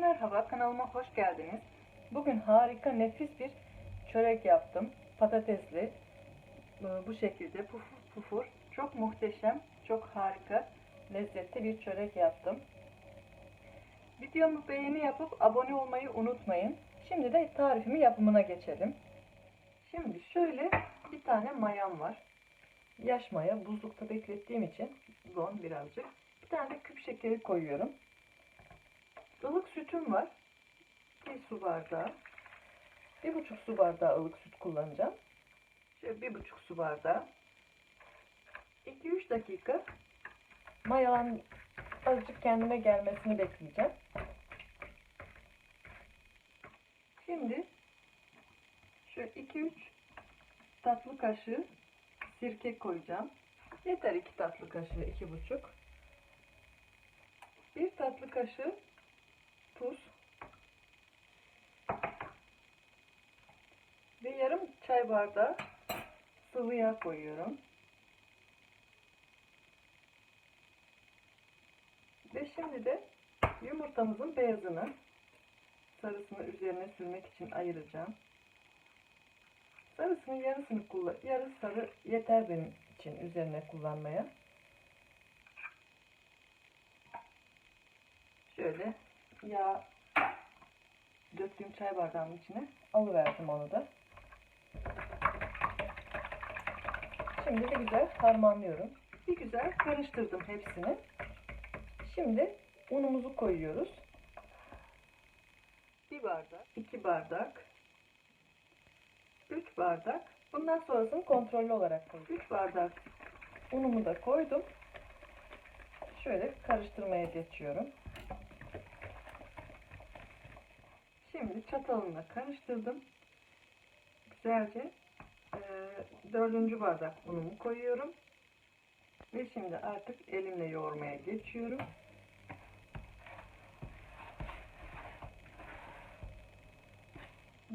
merhaba, kanalıma hoş geldiniz. Bugün harika, nefis bir çörek yaptım. Patatesli, e, bu şekilde pufur pufur. Çok muhteşem, çok harika, lezzetli bir çörek yaptım. Videomu beğeni yapıp abone olmayı unutmayın. Şimdi de tarifimi yapımına geçelim. Şimdi şöyle bir tane mayam var. Yaş maya buzlukta beklettiğim için don birazcık. Bir tane de küp şekeri koyuyorum. Ilık sütüm var. Bir su bardağı. Bir buçuk su bardağı ılık süt kullanacağım. Şöyle bir buçuk su bardağı. 2-3 dakika mayalan azıcık kendine gelmesini bekleyeceğim. Şimdi şöyle 2-3 tatlı kaşığı sirke koyacağım. Yeter 2 tatlı kaşığı, 2,5. Bir tatlı kaşığı tuz ve yarım çay bardağı sıvı yağ koyuyorum. Ve şimdi de yumurtamızın beyazını sarısını üzerine sürmek için ayıracağım. Sarısının yarısını kullan, yarı sarı yeter benim için üzerine kullanmaya. Şöyle yağ döktüğüm çay bardağının içine alıverdim onu da. Şimdi de güzel harmanlıyorum. Bir güzel karıştırdım hepsini. Şimdi unumuzu koyuyoruz. Bir bardak, iki bardak, üç bardak. Bundan sonrasını kontrollü olarak koyuyorum. Üç bardak unumu da koydum. Şöyle karıştırmaya geçiyorum. Şimdi çatalımla karıştırdım. Güzelce e, dördüncü bardak unumu koyuyorum. Ve şimdi artık elimle yoğurmaya geçiyorum.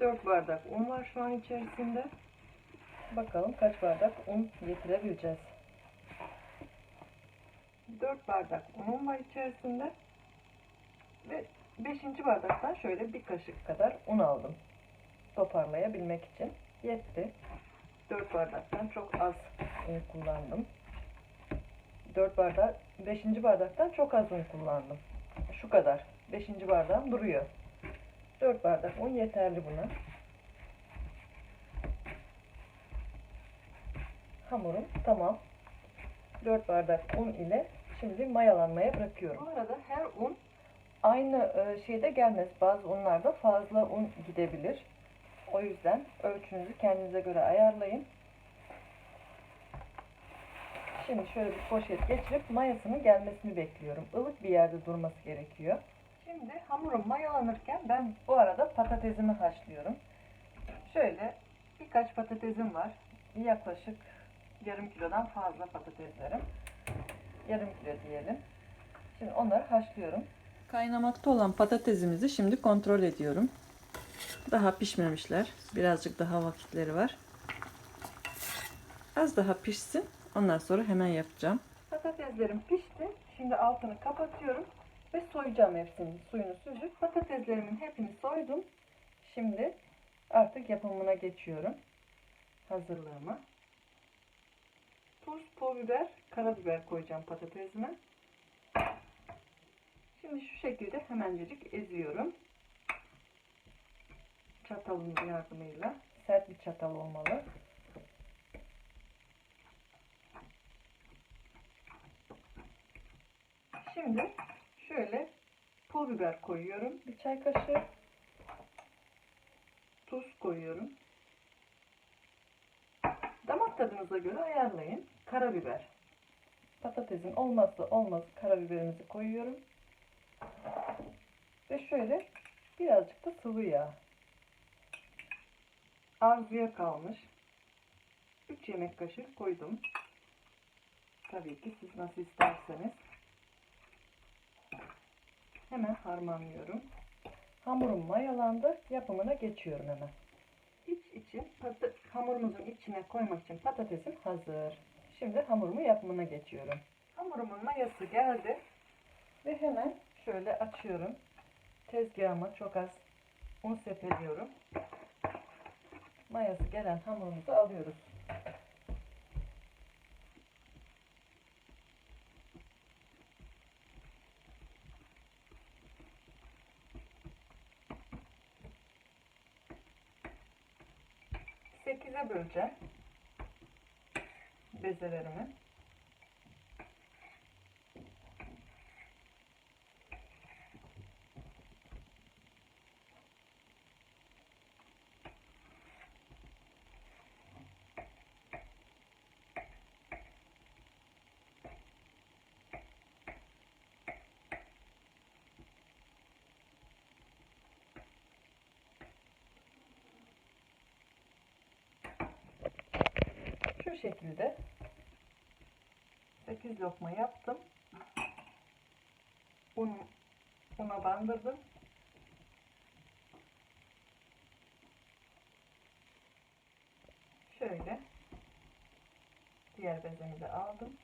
Dört bardak un var şu an içerisinde. Bakalım kaç bardak un getirebileceğiz. 4 bardak unum var içerisinde. Ve 5. bardaktan şöyle bir kaşık kadar un aldım. Toparlayabilmek için. Yetti. 4 bardaktan çok az un kullandım. 4 bardak, 5. bardaktan çok az un kullandım. Şu kadar. 5. bardağım duruyor. 4 bardak un yeterli buna. Hamurum tamam. 4 bardak un ile şimdi mayalanmaya bırakıyorum. Bu arada her un aynı e, şeyde gelmez. Bazı unlarda fazla un gidebilir. O yüzden ölçünüzü kendinize göre ayarlayın. Şimdi şöyle bir poşet geçirip mayasının gelmesini bekliyorum. Ilık bir yerde durması gerekiyor. Şimdi hamurum mayalanırken ben bu arada patatesimi haşlıyorum. Şöyle birkaç patatesim var. Yaklaşık yarım kilodan fazla patateslerim. Yarım kilo diyelim. Şimdi onları haşlıyorum. Kaynamakta olan patatesimizi şimdi kontrol ediyorum. Daha pişmemişler. Birazcık daha vakitleri var. Az daha pişsin. Ondan sonra hemen yapacağım. Patateslerim pişti. Şimdi altını kapatıyorum ve soyacağım hepsini. Suyunu süzüp patateslerimin hepsini soydum. Şimdi artık yapımına geçiyorum. Hazırlığıma. Tuz, pul biber, karabiber koyacağım patatesime. Şimdi şu şekilde hemencecik eziyorum. Çatalın yardımıyla. Sert bir çatal olmalı. Şimdi şöyle pul biber koyuyorum. Bir çay kaşığı. Tuz koyuyorum. Damak tadınıza göre ayarlayın. Karabiber. Patatesin olmazsa olmaz karabiberimizi koyuyorum. Ve şöyle birazcık da sıvı yağ. Arzuya kalmış. 3 yemek kaşığı koydum. Tabii ki siz nasıl isterseniz. Hemen harmanlıyorum. Hamurum mayalandı. Yapımına geçiyorum hemen. İç için hamurumuzun içine koymak için patatesim hazır. Şimdi hamurumu yapımına geçiyorum. Hamurumun mayası geldi. Ve hemen şöyle açıyorum. Tezgahıma çok az un sepeliyorum. Mayası gelen hamurumuzu alıyoruz. Sekize böleceğim bezelerimi. Şu şekilde 8 lokma yaptım. Un, una bandırdım. Şöyle diğer bezemi de aldım.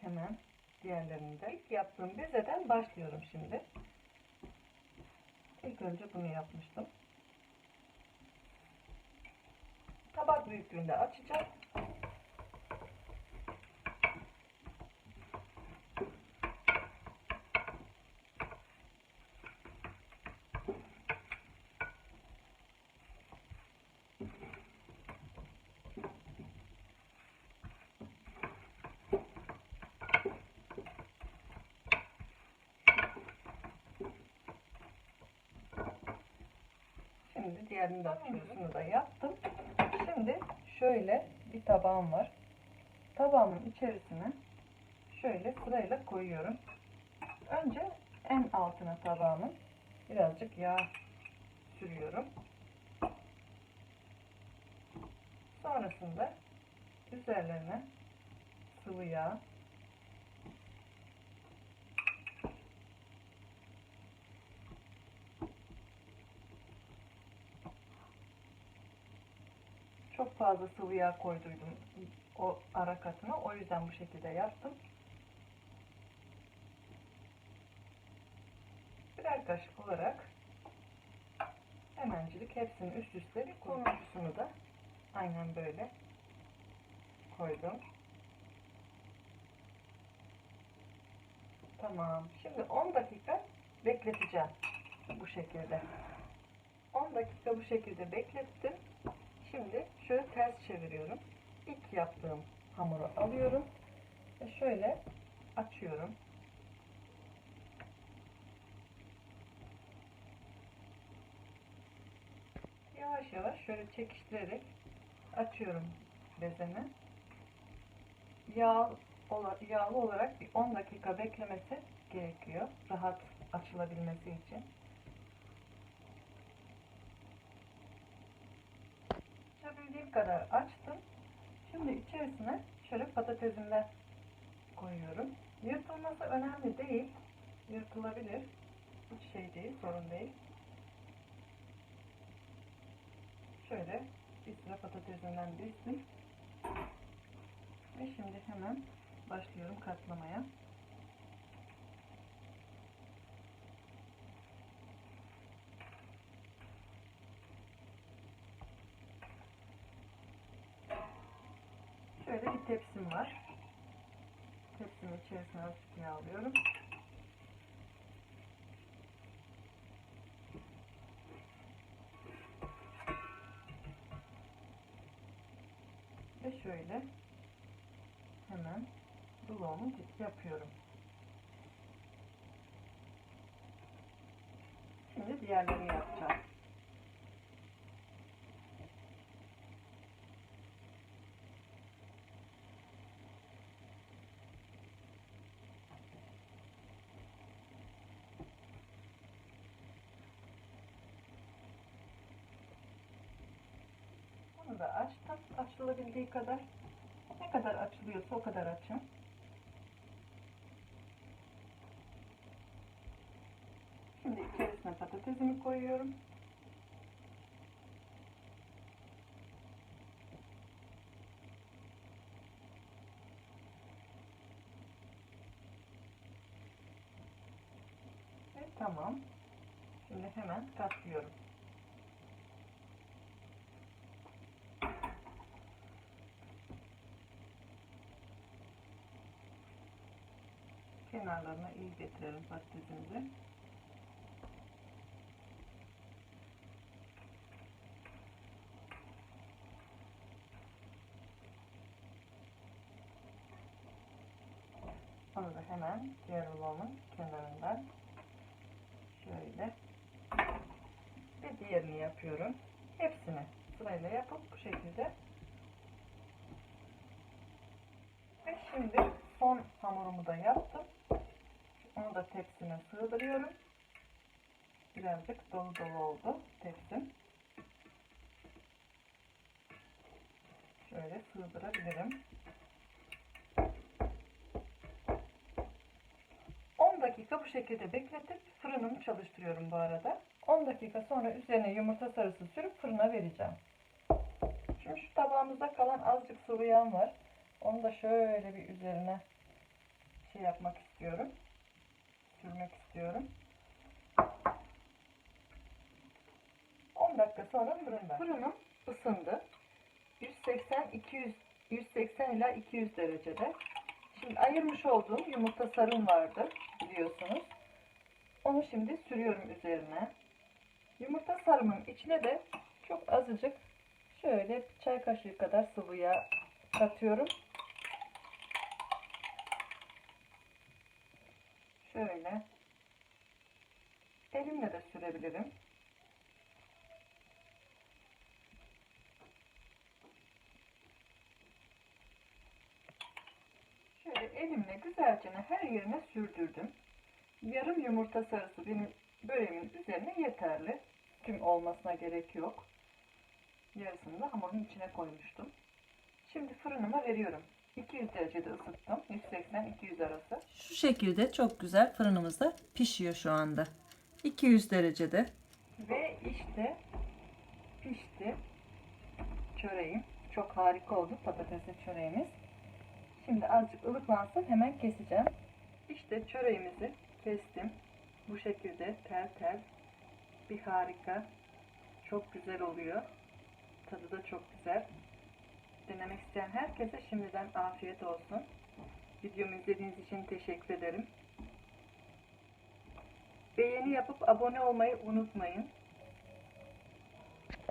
Hemen diğerlerini de ilk yaptığım bezeden başlıyorum şimdi. İlk önce bunu yapmıştım. Tabak büyüklüğünde açacağım. Şimdi diğerini de açıyorsunu da yaptım. Şimdi şöyle bir tabağım var. Tabağımın içerisine şöyle sırayla koyuyorum. Önce en altına tabağımın birazcık yağ sürüyorum. Sonrasında üzerlerine sıvı yağ Çok fazla sıvı yağ koyduydum o ara katına. O yüzden bu şekilde yaptım. Birer kaşık olarak hemencilik hepsini üst üste bir konuncusunu da aynen böyle koydum. Tamam. Şimdi 10 dakika bekleteceğim bu şekilde. 10 dakika bu şekilde beklettim. Şimdi şöyle ters çeviriyorum. İlk yaptığım hamuru alıyorum ve şöyle açıyorum. Yavaş yavaş şöyle çekiştirerek açıyorum bezemi. Yağ, yağlı olarak bir 10 dakika beklemesi gerekiyor. Rahat açılabilmesi için. Kadar açtım. Şimdi içerisine şöyle patatesimden koyuyorum. Yırtılması önemli değil. Yırtılabilir. Hiç şey değil, sorun değil. Şöyle bir sıra patatesimden dizdim. Ve şimdi hemen başlıyorum katlamaya. Şöyle tepsim var. Tepsimin içerisine azıcık yağ alıyorum. Ve şöyle hemen bloğumu yapıyorum. Şimdi diğerlerini yapacağım. da açtım. Açılabildiği kadar ne kadar açılıyorsa o kadar açın. Şimdi içerisine patatesimi koyuyorum. Ve tamam. Şimdi hemen katlıyorum. Kenarlarına iyi getirelim patatesimizi. Onu da hemen diğer rulonun kenarından şöyle ve diğerini yapıyorum. Hepsini sırayla yapıp bu şekilde ve şimdi son hamurumu da yaptım. Onu da tepsime sığdırıyorum. Birazcık dolu dolu oldu tepsim. Şöyle sığdırabilirim. 10 dakika bu şekilde bekletip fırınımı çalıştırıyorum bu arada. 10 dakika sonra üzerine yumurta sarısı sürüp fırına vereceğim. Şimdi şu tabağımızda kalan azıcık sıvı yağ var. Onu da şöyle bir üzerine şey yapmak istiyorum. Sürmek istiyorum. 10 dakika sonra fırında. Fırınım ısındı. 180 200 180 ila 200 derecede. Şimdi ayırmış olduğum yumurta sarım vardı biliyorsunuz. Onu şimdi sürüyorum üzerine. Yumurta sarımın içine de çok azıcık şöyle çay kaşığı kadar sıvı yağ katıyorum. Şöyle elimle de sürebilirim. Şöyle elimle güzelce her yerine sürdürdüm. Yarım yumurta sarısı benim böreğimin üzerine yeterli. Tüm olmasına gerek yok. Yarısını da hamurun içine koymuştum. Şimdi fırınıma veriyorum. 200 derecede ısıttım. 180-200 arası. Şu şekilde çok güzel fırınımızda pişiyor şu anda. 200 derecede. Ve işte pişti çöreğim. Çok harika oldu patatesli çöreğimiz. Şimdi azıcık ılıklansın hemen keseceğim. İşte çöreğimizi kestim. Bu şekilde tel tel bir harika. Çok güzel oluyor. Tadı da çok güzel. Denemek isteyen herkese şimdiden afiyet olsun. Videomu izlediğiniz için teşekkür ederim. Beğeni yapıp abone olmayı unutmayın.